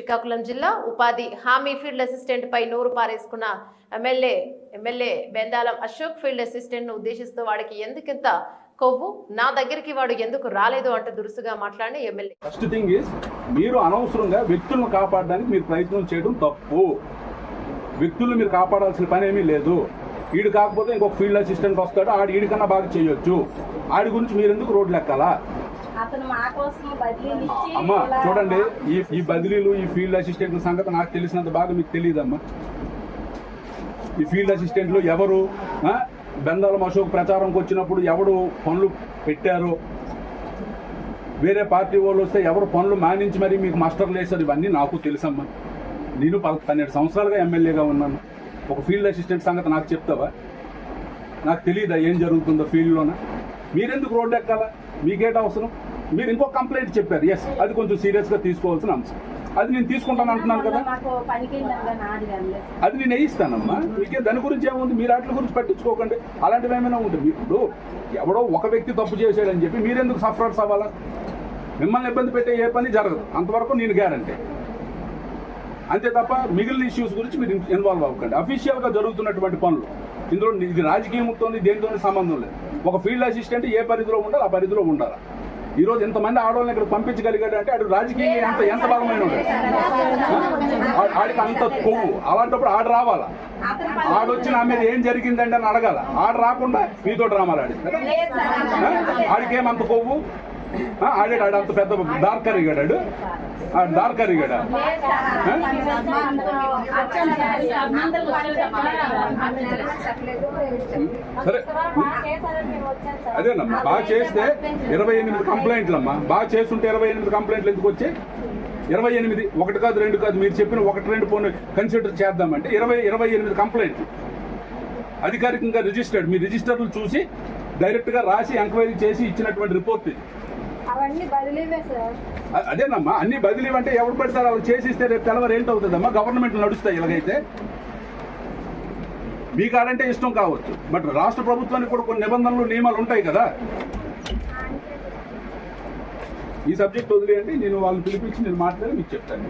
శ్రీకాకుళం జిల్లా ఉపాధి హామీ ఫీల్డ్ అసిస్టెంట్ పై నూరు పారేసుకున్న MLA MLA Bendalam Ashok field అసిస్టెంట్ను ఉద్దేశిస్తూ వాడికి ఎందుకింత కొవ్వు? నా దగ్గరికి వాడు ఎందుకు రాలేదు అంటూ దురుసుగా మాట్లాడిన ఎమ్మెల్యే. ఫస్ట్ థింగ్ ఇస్ మీరు అనవసరంగా వ్యక్తులను కాపాడడానికి మీరు ప్రయత్నం చేయడం తప్పు. వ్యక్తులను మీరు కాపాడాల్సిన పని ఏమీ లేదు. వీడు కాకపోతే ఇంకొక ఫీల్డ్ అసిస్టెంట్ వస్తాడు ఆడు వీడికన్నా బాగా చేయొచ్చు. ఆడి గురించి మీరు ఎందుకు రోడ్లు ఎక్కాలా అతను మా కోసం బదిలీలు ఇచ్చి అమ్మా ఇలా చూడండి ఈ ఈ బదిలీలు ఈ ఫీల్డ్ అసిస్టెంట్ సంగతి నాకు తెలిసినంత బాగా మీకు తెలియదమ్మా. ఈ ఫీల్డ్ అసిస్టెంట్లు ఎవరు? ఆ? బెందాలం అశోక్ ప్రచారంకి వచ్చినప్పుడు ఎవడు పనులు పెట్టారు? వేరే పార్టీ వాళ్ళు వస్తే ఎవరు పనులు మానించి మరి మీకు మాస్టర్లు వేశారు? ఇవన్నీ నాకు తెలుసమ్మా. నేను పన్నెండు సంవత్సరాలుగా ఎమ్మెల్యేగా ఉన్నాను. ఒక ఫీల్డ్ అసిస్టెంట్ సంగతి నాకు చెప్తావా? నాకు తెలియదా ఏం జరుగుతుందో ఫీల్డ్లోన? మీరెందుకు రోడ్డు ఎక్కాలా? మీకేట అవసరం? మీరు ఇంకో కంప్లైంట్ చెప్పారు. ఎస్ అది కొంచెం సీరియస్గా తీసుకోవాల్సిన అంశం. అది నేను తీసుకుంటాను అంటున్నాను కదా. అది నేను వేయిస్తానమ్మా. మీకే దాని గురించి ఏముంది? మీరు వాటి గురించి పట్టించుకోకండి. అలాంటివి ఏమైనా ఉంటుంది ఇప్పుడు ఎవడో ఒక వ్యక్తి తప్పు చేశాడని చెప్పి మీరెందుకు సఫరర్స్ అవ్వాలా? మిమ్మల్ని ఇబ్బంది పెట్టే ఏ పని జరగదు. అంతవరకు నేను గ్యారంటీ అంతే తప్ప మిగిలిన ఇష్యూస్ గురించి మీరు ఇన్వాల్వ్ అవ్వకండి. అఫీషియల్గా జరుగుతున్నటువంటి పనులు. ఇందులో ఇది రాజకీయంతో దేనితో సంబంధం లేదు. ఒక ఫీల్డ్ అసిస్టెంట్ ఏ పరిధిలో ఉండాలి ఆ పరిధిలో ఉండాలి? ఈ రోజు ఎంతమంది ఆడవాళ్ళని ఇక్కడ పంపించగలిగాడు అంటే ఆడు రాజకీయంగా ఎంత ఎంత బలమైన ఆడికి అంత కొవ్వు. అలాంటప్పుడు ఆడు రావాలా? ఆడొచ్చి నా మీద ఏం జరిగిందండి అని అడగాల. ఆడు రాకుండా మీతో డ్రామాలు లేదు సార్ ఆడికేమంత కొవ్వు? ఆడాడు ఆడు అంత పెద్ద డార్కర్ ఇగాడాడు డార్కర్ ఇగాడా సార్. అదేనమ్మా బాగా చేస్తే ఇరవై ఎనిమిది కంప్లైంట్లమ్మా. బాగా చేస్తుంటే ఇరవై ఎనిమిది కంప్లైంట్లు ఎందుకు వచ్చాయి? ఇరవై ఎనిమిది ఒకటి కాదు రెండు కాదు మీరు చెప్పిన ఒకటి రెండు పోనీ కన్సిడర్ చేద్దామంటే ఇరవై ఇరవై ఎనిమిది కంప్లైంట్లు. అధికారికంగా రిజిస్టర్డ్ మీ రిజిస్టర్లు చూసి డైరెక్ట్గా రాసి ఎంక్వైరీ చేసి ఇచ్చినటువంటి రిపోర్ట్ ఇది. అవన్నీ బదిలీవే సార్. అదేనమ్మా అన్ని బదిలీ అంటే ఎవరు పెడతారు? వాళ్ళు చేసిస్తే రేపు తెల్లవారు ఏంటవుతుందమ్మా? గవర్నమెంట్ నడుస్తాయి ఇలాగైతే. మీకు కాడంటే ఇష్టం కావచ్చు. బట్ రాష్ట్ర ప్రభుత్వానికి కూడా కొన్ని నిబంధనలు నియమాలు ఉంటాయి కదా. ఈ సబ్జెక్ట్ వదిలేయండి నేను వాళ్ళని పిలిపించి నేను మాట్లాడి మీకు చెప్తాను.